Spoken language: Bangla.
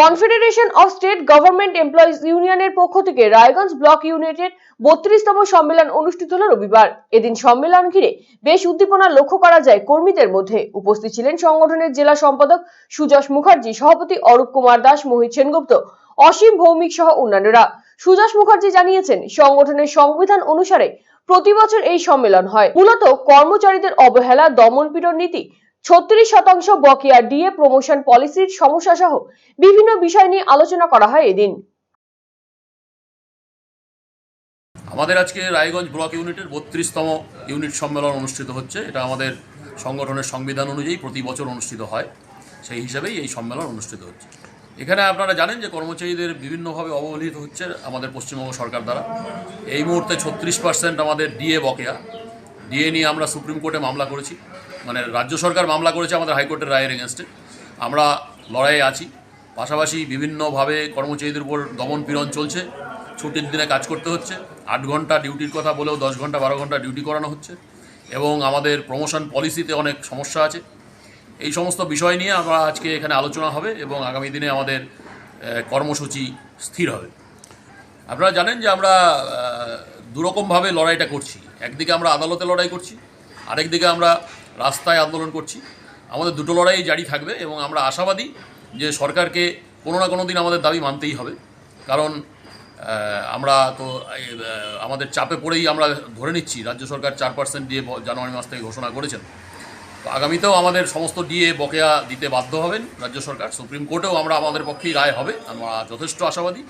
Confederation of state government employees ইউনিয়নের পক্ষ থেকে রায়গঞ্জ ব্লক ইউনিটের বত্রিশতম সম্মেলন অনুষ্ঠিত হল রবিবার। এদিন সম্মেলন ঘিরে বেশ উদ্দীপনা লক্ষ্য করা যায় কর্মীদের মধ্যে। উপস্থিত ছিলেন সংগঠনের জেলা সম্পাদক সুযশ মুখার্জি, সভাপতি অরূপ কুমার দাস, মোহিত সেনগুপ্ত, অসীম ভৌমিক সহ অন্যান্যরা। সুযশ মুখার্জি জানিয়েছেন, সংগঠনের সংবিধান অনুসারে প্রতি বছর এই সম্মেলন হয়। মূলত কর্মচারীদের অবহেলা দমনপীড়ন নীতি ছত্রিশ শতাংশ বকেয়া ডিএ প্রমোশন পলিসির সমস্যা সহ বিভিন্ন বিষয় নিয়ে আলোচনা করা হয় এদিন। আমাদের আজকে রায়গঞ্জ ব্লক ইউনিটের বত্রিশতম ইউনিট সম্মেলন অনুষ্ঠিত হচ্ছে। এটা আমাদের সংগঠনের সংবিধান অনুযায়ী প্রতি বছর অনুষ্ঠিত হয়। সেই হিসাবেই এই সম্মেলন অনুষ্ঠিত হচ্ছে। এখানে আপনারা জানেন যে কর্মচারীদের বিভিন্নভাবে অবহেলিত হচ্ছে আমাদের পশ্চিমবঙ্গ সরকার দ্বারা। এই মুহূর্তে ছত্রিশ পার্সেন্ট আমাদের ডিএ বকেয়া। ডিএ নিয়ে আমরা সুপ্রিম কোর্টে মামলা করেছি। মানে রাজ্য সরকার মামলা করেছে আমাদের হাইকোর্টের রায়ের এগেনস্টে আমরা লড়াইয়ে আছি। পাশাপাশি বিভিন্নভাবে কর্মচারীদের উপর দমন পীড়ন চলছে। ছুটির দিনে কাজ করতে হচ্ছে। আট ঘণ্টা ডিউটির কথা বলেও দশ ঘণ্টা, বারো ঘণ্টা ডিউটি করানো হচ্ছে। এবং আমাদের প্রমোশন পলিসিতে অনেক সমস্যা আছে। এই সমস্ত বিষয় নিয়ে আমরা আজকে এখানে আলোচনা হবে এবং আগামী দিনে আমাদের কর্মসূচি স্থির হবে। আপনারা জানেন যে আমরা দুরকমভাবে লড়াইটা করছি। একদিকে আমরা আদালতে লড়াই করছি, আরেকদিকে আমরা রাস্তায় আন্দোলন করছি। আমাদের দুটো লড়াই জারি থাকবে এবং আমরা আশাবাদী যে সরকারকে কোনো না কোনো দিন আমাদের দাবি মানতেই হবে। কারণ আমরা তো আমাদের চাপে পড়েই আমরা ধরে নিচ্ছি, রাজ্য সরকার চার পার্সেন্ট দিয়ে জানুয়ারি মাস থেকে ঘোষণা করেছেন। তো আগামীতেও আমাদের সমস্ত ডিএ বকেয়া দিতে বাধ্য হবেন রাজ্য সরকার। সুপ্রিম কোর্টেও আমরা আমাদের পক্ষেই রায় হবে। আমরা যথেষ্ট আশাবাদী।